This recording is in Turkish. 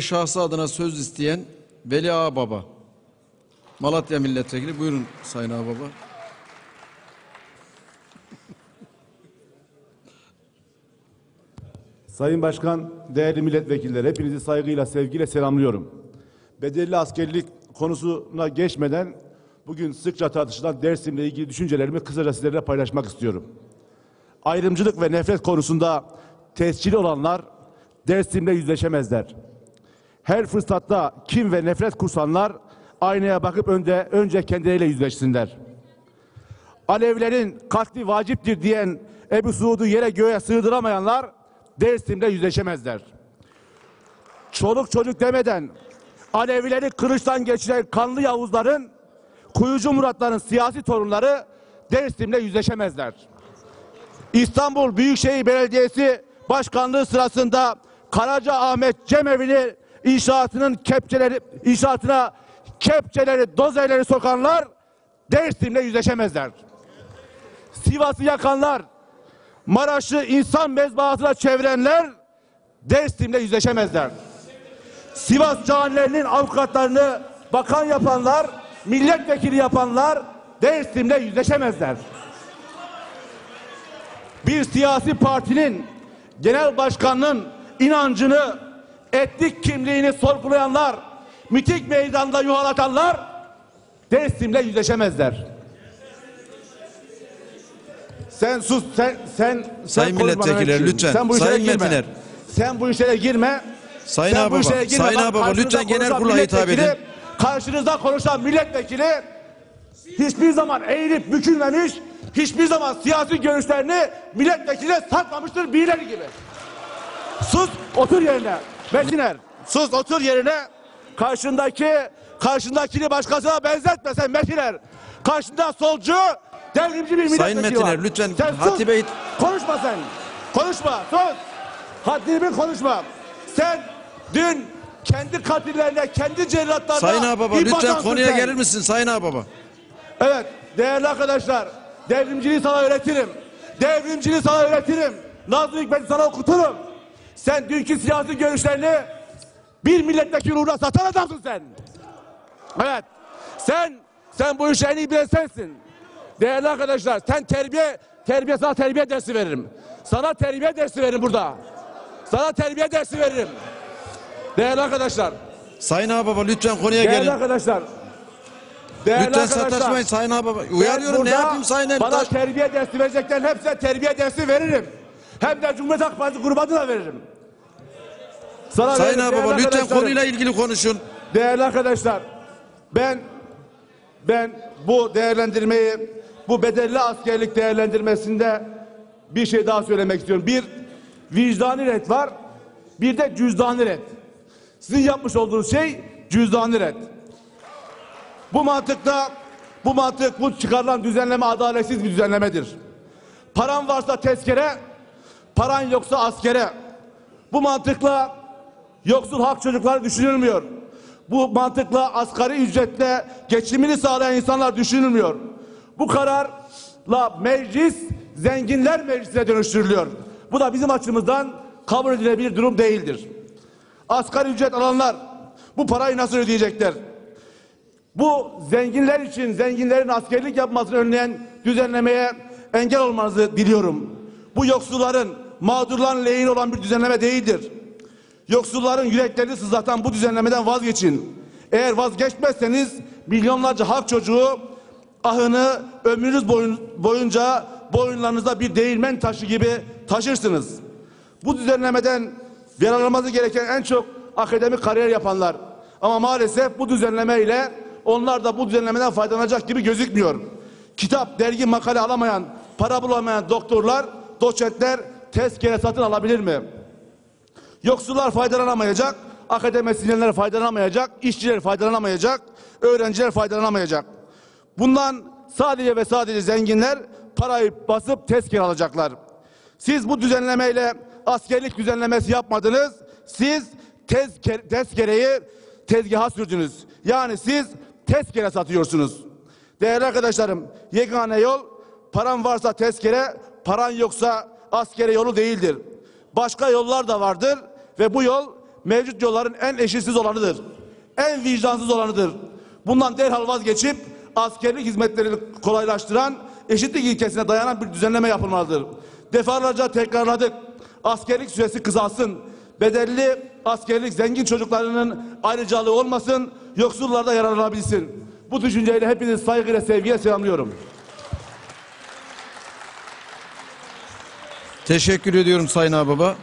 şahsı adına söz isteyen Veli Ağababa. Malatya Milletvekili. Buyurun Sayın Ağababa. Sayın Başkan, değerli milletvekilleri, hepinizi saygıyla, sevgiyle selamlıyorum. Bedelli askerlik konusuna geçmeden bugün sıkça tartışılan Dersim'le ilgili düşüncelerimi kısaca sizlerle paylaşmak istiyorum. Ayrımcılık ve nefret konusunda tescilli olanlar Dersim'le yüzleşemezler. Her fırsatta kim ve nefret kursanlar aynaya bakıp önce, önce kendileriyle yüzleşsinler. Alevlerin katli vaciptir diyen Ebu Suud'u yere göğe sığdıramayanlar Dersim'de yüzleşemezler. Çoluk çocuk demeden Alevileri kılıçtan geçiren kanlı Yavuzların, Kuyucu Muratların siyasi torunları Dersim'le yüzleşemezler. İstanbul Büyükşehir Belediyesi Başkanlığı sırasında Karaca Ahmet Cemevi'ni inşaatının kepçeleri inşaatına kepçeleri, dozerleri sokanlar Dersim'le yüzleşemezler. Sivas'ı yakanlar, Maraş'ı insan mezbahasına çevirenler Dersim'le yüzleşemezler. Sivas canilerinin avukatlarını bakan yapanlar, milletvekili yapanlar Dersim'le yüzleşemezler. Bir siyasi partinin genel başkanının inancını, etnik kimliğini sorgulayanlar, miting meydanda yuhalatanlar Dersim'le yüzleşemezler. Sen sus, sen sen sen Sayın konuşma milletvekilleri, lütfen. Sen bu işlere Sayın girme. Metinler. Sen bu işlere girme. Sayın Sen Ağababa, işlere girme. Sayın Ağababa, lütfen genel kurula hitap edin. Karşınızda konuşan milletvekili hiçbir zaman eğilip bükülmemiş, hiçbir zaman siyasi görüşlerini milletvekiline satmamıştır birileri gibi. Sus, otur yerine. Metiner, sus otur yerine. Karşındaki, karşındakini başkasına benzetme sen Metiner. Karşında solcu, devrimci bir milletvekili Sayın Metiner, var. lütfen Sen Hatice- Konuşma sen. Konuşma, sus. Haddini konuşma. Sen dün kendi katillerine, kendi cellatlarına Sayın Ağababa lütfen konuya sen. gelir misin Sayın Ağababa? Evet değerli arkadaşlar devrimciliği sana öğretirim. Devrimciliği sana öğretirim. Nazım Hikmet'i sana okuturum. Sen dünkü siyasi görüşlerini bir milletvekili satan adamsın sen. Evet. Sen sen bu işi en iyi bilen sensin. Değerli arkadaşlar sen terbiye terbiye sana terbiye dersi veririm. Sana terbiye dersi veririm burada. Sana terbiye dersi veririm. Değerli arkadaşlar. Sayın Ağababa lütfen konuya Değerli gelin. arkadaşlar. Değerli Lütfen arkadaşlar. sataşmayın Sayın Ağababa. Uyarıyorum ne yapayım Sayın Bana Ertaş? terbiye dersi vereceklerin hepsine terbiye dersi veririm. Hem de Cumhuriyet Halk Partisi grubuna da veririm. Sana Sayın veririm, Ağababa lütfen konuyla ilgili konuşun. Değerli arkadaşlar, ben ben bu değerlendirmeyi, bu bedelli askerlik değerlendirmesinde bir şey daha söylemek istiyorum. Bir, vicdani ret var, bir de cüzdani ret. Sizin yapmış olduğunuz şey cüzdani ret. Bu mantıkta, bu mantık, bu çıkarılan düzenleme adaletsiz bir düzenlemedir. Paran varsa tezkere, paran yoksa askere. Bu mantıkla Yoksul halk çocukları düşünülmüyor. Bu mantıkla asgari ücretle geçimini sağlayan insanlar düşünülmüyor. Bu kararla meclis zenginler meclisine dönüştürülüyor. Bu da bizim açımızdan kabul edilebilir durum değildir. Asgari ücret alanlar bu parayı nasıl ödeyecekler? Bu zenginler için zenginlerin askerlik yapmasını önleyen düzenlemeye engel olmanızı diliyorum. Bu yoksulların, mağdurların lehine olan bir düzenleme değildir. Yoksulların yüreklerini sızlatan bu düzenlemeden vazgeçin. Eğer vazgeçmezseniz milyonlarca halk çocuğu ahını ömrünüz boyun, boyunca boyunlarınızda bir değirmen taşı gibi taşırsınız. Bu düzenlemeden yararlanması gereken en çok akademik kariyer yapanlar. Ama maalesef bu düzenlemeyle onlar da bu düzenlemeden faydalanacak gibi gözükmüyor. Kitap, dergi, makale alamayan, para bulamayan doktorlar, doçentler tezkere satın alabilir mi? Yoksullar faydalanamayacak, akademisyenler faydalanamayacak, işçiler faydalanamayacak, öğrenciler faydalanamayacak. Bundan sadece ve sadece zenginler parayı basıp tezkere alacaklar. Siz bu düzenlemeyle askerlik düzenlemesi yapmadınız. Siz tezke, tezkereyi tezgaha sürdünüz. Yani siz tezkere satıyorsunuz. Değerli arkadaşlarım, yegane yol paran varsa tezkere, paran yoksa askere yolu değildir. Başka yollar da vardır ve bu yol mevcut yolların en eşitsiz olanıdır. En vicdansız olanıdır. Bundan derhal vazgeçip askerlik hizmetlerini kolaylaştıran eşitlik ilkesine dayanan bir düzenleme yapılmalıdır. Defalarca tekrarladık. Askerlik süresi kısalsın. Bedelli askerlik zengin çocuklarının ayrıcalığı olmasın, yoksullar da yararlanabilsin. Bu düşünceyle hepinizi saygıyla sevgiyle selamlıyorum. Teşekkür ediyorum Sayın Ağababa.